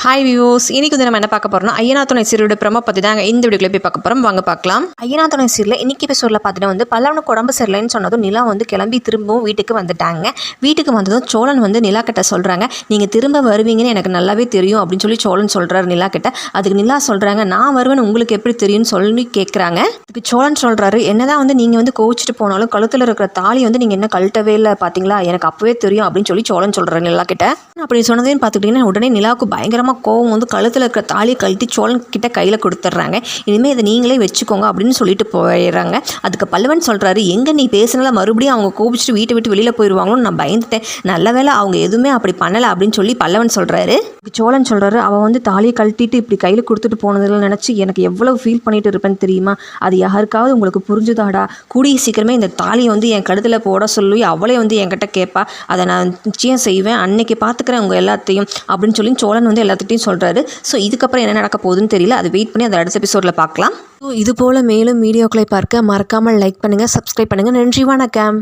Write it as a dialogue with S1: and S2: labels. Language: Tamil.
S1: ஹாய் வியூஸ் இன்னைக்கு வந்து நம்ம என்ன பார்க்க போறோம்னா ஐயனா துணை சீரோட பிரம பற்றி தாங்க இந்த வீடியோக்குள்ள போய் பார்க்க போகிறோம் வாங்க பார்க்கலாம். ஐயனா துணை சீரில் இன்னைக்கு எபிசோடில் பார்த்தீங்கன்னா வந்து பல்லவனுக்கு உடம்பு சரியில்லைன்னு சொன்னதும் நிலா வந்து கிளம்பி திரும்பவும் வீட்டுக்கு வந்துட்டாங்க. வீட்டுக்கு வந்ததும் சோழன் வந்து நிலா கிட்ட சொல்கிறாங்க நீங்கள் திரும்ப வருவீங்கன்னு எனக்கு நல்லாவே தெரியும் அப்படின்னு சொல்லி சோழன் சொல்கிறார் நிலா கிட்ட. அதுக்கு நிலா சொல்கிறாங்க நான் வருவேன் உங்களுக்கு எப்படி தெரியும்னு சொல்லி கேட்குறாங்க அதுக்கு சோழன் சொல்கிறாரு என்னதான் வந்து நீங்கள் வந்து கோவிச்சிட்டு போனாலும் கழுத்தில் இருக்கிற தாலி வந்து நீங்கள் என்ன கழட்டவே இல்லை பார்த்தீங்களா எனக்கு அப்போவே தெரியும் அப்படின்னு சொல்லி சோழன் சொல்கிறாரு நிலா கிட்ட. அப்படி சொன்னதையும் பார்த்துக்கிட்டிங்கன்னா உடனே நிலாவுக்கு பயங்கரமாக கோவம் வந்து கழுத்தில் இருக்கிற தாலியை கழட்டி சோழன் கிட்ட கையில் கொடுத்துட்றாங்க. இனிமேல் இதை நீங்களே வச்சுக்கோங்க அப்படின்னு சொல்லிட்டு போயிடுறாங்க. அதுக்கு பல்லவன் சொல்கிறாரு எங்கே நீ பேசினால மறுபடியும் அவங்க கோபிச்சுட்டு வீட்டை விட்டு வெளியில் போயிடுவாங்களோன்னு நான் பயந்துட்டேன். நல்ல வேளை அவங்க எதுவுமே அப்படி பண்ணலை அப்படின்னு சொல்லி பல்லவன் சொல்கிறாரு சோழன் சொல்கிறாரு அவள் வந்து தாலியை கழட்டிட்டு இப்படி கையில் கொடுத்துட்டு போனதில் நினச்சி எனக்கு எவ்வளவு ஃபீல் பண்ணிட்டு இருப்பேன்னு தெரியுமா? அது யாருக்காவது உங்களுக்கு புரிஞ்சுதாடா. கூடிய சீக்கிரமே இந்த தாலியை வந்து என் கழுத்தில் போட சொல்லி அவளே வந்து என்கிட்ட கேட்பா அதை நான் நிச்சயம் செய்வேன். அன்னைக்கு பார்த்துக்கிறேன் உங்கள் எல்லாத்தையும் அப்படின்னு சொல்லி சோழன் வந்து எல்லாத்தையும் எல்லாத்துட்டையும் சொல்கிறாரு ஸோ இதுக்கப்புறம் என்ன நடக்க போகுதுன்னு தெரியல. அதை வெயிட் பண்ணி அந்த அடுத்த எபிசோடில் பார்க்கலாம். ஸோ இது போல் மேலும் வீடியோக்களை பார்க்க மறக்காமல் லைக் பண்ணுங்கள் சப்ஸ்கிரைப் பண்ணுங்கள் நன்றி வணக்கம்.